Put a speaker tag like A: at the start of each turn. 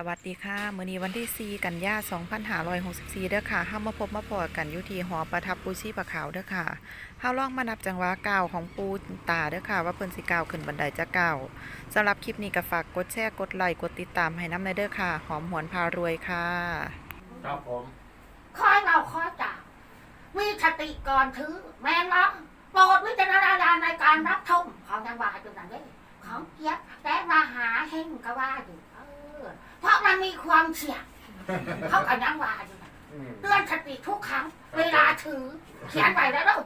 A: สวัสดีค่ะมื้อนี้วันที่ 4 กันยายน2564เด้อค่ะเฮามาพบมาพอกันอยู่ที่หอประทับปูชีปะขาวเด้อค่ะเฮาลองมานับจังหวะก้าวของปูตาเด้อค่ะ ว่าเพิ่นสิก้าวขึ้นบันไดจะก้าวสำหรับคลิปนี้ก็ฝากกดแชร์กดไลค์กดติดตามให้นำในเด้อค่ะ หอมหวนพารวยค่ะ
B: ครับผม
C: คอยเราคอยจ่ามีสติก่อนถือ แม่นเนาะโปรดวิจารณญาณในการรับชมเขายังว่าอยู่นั่นเด้ของเจี๊ยบแต่มาหาเฮงก็ว่าอยู่ เออเพราะมันมีความเสี่ยงเขาก็ยังว่าอยู่นั่น
B: อืม
C: เตือนสติทุกครั้ง เวลาถือเขียนไปแล้วเด้อ